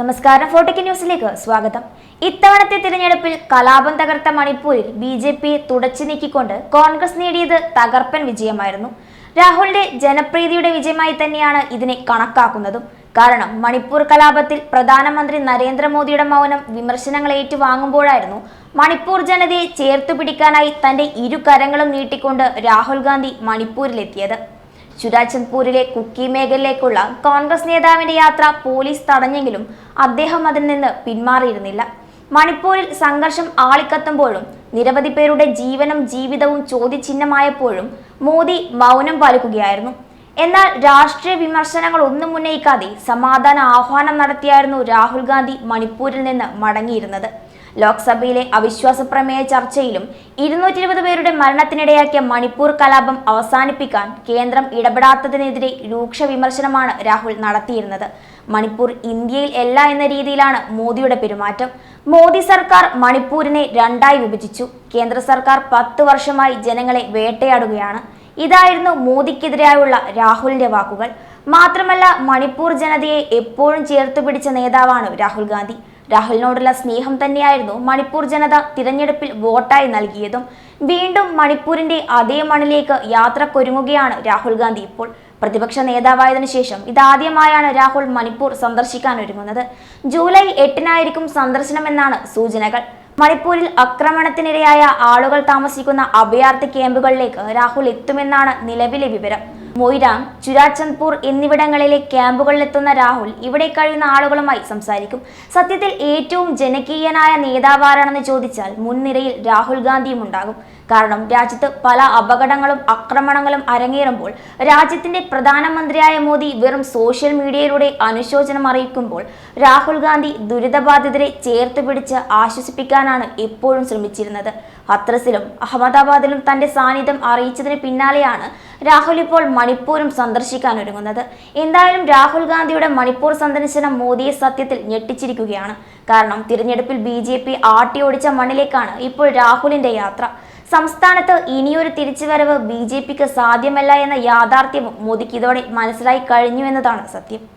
നമസ്കാരം. ഫോർട്ടിക്ക് ന്യൂസിലേക്ക് സ്വാഗതം. ഇത്തവണത്തെ തിരഞ്ഞെടുപ്പിൽ കലാപം തകർത്ത മണിപ്പൂരിൽ ബി ജെ പിയെ തുടച്ചു നീക്കിക്കൊണ്ട് കോൺഗ്രസ് നേടിയത് തകർപ്പൻ വിജയമായിരുന്നു. രാഹുലിന്റെ ജനപ്രീതിയുടെ വിജയമായി തന്നെയാണ് ഇതിനെ കണക്കാക്കുന്നതും. കാരണം മണിപ്പൂർ കലാപത്തിൽ പ്രധാനമന്ത്രി നരേന്ദ്രമോദിയുടെ മൗനം വിമർശനങ്ങൾ ഏറ്റുവാങ്ങുമ്പോഴായിരുന്നു മണിപ്പൂർ ജനതയെ ചേർത്തു പിടിക്കാനായി തന്റെ ഇരു കരങ്ങളും നീട്ടിക്കൊണ്ട് രാഹുൽ ഗാന്ധി മണിപ്പൂരിലെത്തിയത്. ചുരാചന്ദ്പൂരിലെ കുക്കി മേഖലയിലേക്കുള്ള കോൺഗ്രസ് നേതാവിന്റെ യാത്ര പോലീസ് തടഞ്ഞെങ്കിലും അദ്ദേഹം അതിൽ നിന്ന് പിന്മാറിയിരുന്നില്ല. മണിപ്പൂരിൽ സംഘർഷം ആളിക്കത്തുമ്പോഴും നിരവധി പേരുടെ ജീവനും ജീവിതവും ചോദ്യചിഹ്നമായപ്പോഴും മോദി മൗനം പാലിക്കുകയായിരുന്നു. എന്നാൽ രാഷ്ട്രീയ വിമർശനങ്ങൾ ഒന്നും ഉന്നയിക്കാതെ സമാധാന ആഹ്വാനം നടത്തിയായിരുന്നു രാഹുൽ ഗാന്ധി മണിപ്പൂരിൽ നിന്ന് മടങ്ങിയിരുന്നത്. ലോക്സഭയിലെ അവിശ്വാസ പ്രമേയ ചർച്ചയിലും ഇരുന്നൂറ്റി ഇരുപത് പേരുടെ മരണത്തിനിടയാക്കിയ മണിപ്പൂർ കലാപം അവസാനിപ്പിക്കാൻ കേന്ദ്രം ഇടപെടാത്തതിനെതിരെ രൂക്ഷ വിമർശനമാണ് രാഹുൽ നടത്തിയിരുന്നത്. മണിപ്പൂർ ഇന്ത്യയിൽ അല്ല എന്ന രീതിയിലാണ് മോദിയുടെ പെരുമാറ്റം. മോദി സർക്കാർ മണിപ്പൂരിനെ രണ്ടായി വിഭജിച്ചു. കേന്ദ്ര സർക്കാർ പത്ത് വർഷമായി ജനങ്ങളെ വേട്ടയാടുകയാണ്. ഇതായിരുന്നു മോദിക്കെതിരായുള്ള രാഹുലിന്റെ വാക്കുകൾ. മാത്രമല്ല മണിപ്പൂർ ജനതയെ എപ്പോഴും ചേർത്ത് പിടിച്ച നേതാവാണ് രാഹുൽ ഗാന്ധി. രാഹുലിനോടുള്ള സ്നേഹം തന്നെയായിരുന്നു മണിപ്പൂർ ജനത തിരഞ്ഞെടുപ്പിൽ വോട്ടായി നൽകിയതും. വീണ്ടും മണിപ്പൂരിന്റെ അതേ മണ്ണിലേക്ക് യാത്രക്കൊരുങ്ങുകയാണ് രാഹുൽ ഗാന്ധി ഇപ്പോൾ. പ്രതിപക്ഷ നേതാവായതിനു ശേഷം ഇതാദ്യമായാണ് രാഹുൽ മണിപ്പൂർ സന്ദർശിക്കാൻ ഒരുങ്ങുന്നത്. ജൂലൈ എട്ടിനായിരിക്കും സന്ദർശനമെന്നാണ് സൂചനകൾ. മണിപ്പൂരിൽ ആക്രമണത്തിനിരയായ ആളുകൾ താമസിക്കുന്ന അഭയാർത്ഥി ക്യാമ്പുകളിലേക്ക് രാഹുൽ എത്തുമെന്നാണ് നിലവിലെ വിവരം. മൊയ്രാങ് ചുരാചന്ദ്പൂർ എന്നിവിടങ്ങളിലെ ക്യാമ്പുകളിലെത്തുന്ന രാഹുൽ ഇവിടെ കഴിയുന്ന ആളുകളുമായി സംസാരിക്കും. സത്യത്തിൽ ഏറ്റവും ജനകീയനായ നേതാവാരാണെന്ന് ചോദിച്ചാൽ മുൻനിരയിൽ രാഹുൽ ഗാന്ധിയും ഉണ്ടാകും കാരണം രാജ്യത്ത് പല അപകടങ്ങളും ആക്രമണങ്ങളും അരങ്ങേറുമ്പോൾ രാജ്യത്തിന്റെ പ്രധാനമന്ത്രിയായ മോദി വെറും സോഷ്യൽ മീഡിയയിലൂടെ അനുശോചനം അറിയിക്കുമ്പോൾ രാഹുൽ ഗാന്ധി ദുരിതബാധിതരെ ചേർത്ത് പിടിച്ച് ആശ്വസിപ്പിക്കാനാണ് എപ്പോഴും ശ്രമിച്ചിരുന്നത്. ഹത്രസിലും അഹമ്മദാബാദിലും തന്റെ സാന്നിധ്യം അറിയിച്ചതിന് പിന്നാലെയാണ് രാഹുൽ ഇപ്പോൾ മണിപ്പൂരും സന്ദർശിക്കാൻ ഒരുങ്ങുന്നത്. എന്തായാലും രാഹുൽ ഗാന്ധിയുടെ മണിപ്പൂർ സന്ദർശനം മോദിയെ സത്യത്തിൽ ഞെട്ടിച്ചിരിക്കുകയാണ്. കാരണം തിരഞ്ഞെടുപ്പിൽ ബി ജെ പി ആട്ടിയോടിച്ച മണ്ണിലേക്കാണ് ഇപ്പോൾ രാഹുലിന്റെ യാത്ര. സംസ്ഥാനത്ത് ഇനിയൊരു തിരിച്ചുവരവ് ബി ജെ പിക്ക് സാധ്യമല്ല എന്ന യാഥാർത്ഥ്യവും മോദിക്ക് ഇതോടെ മനസ്സിലായി കഴിഞ്ഞു എന്നതാണ് സത്യം.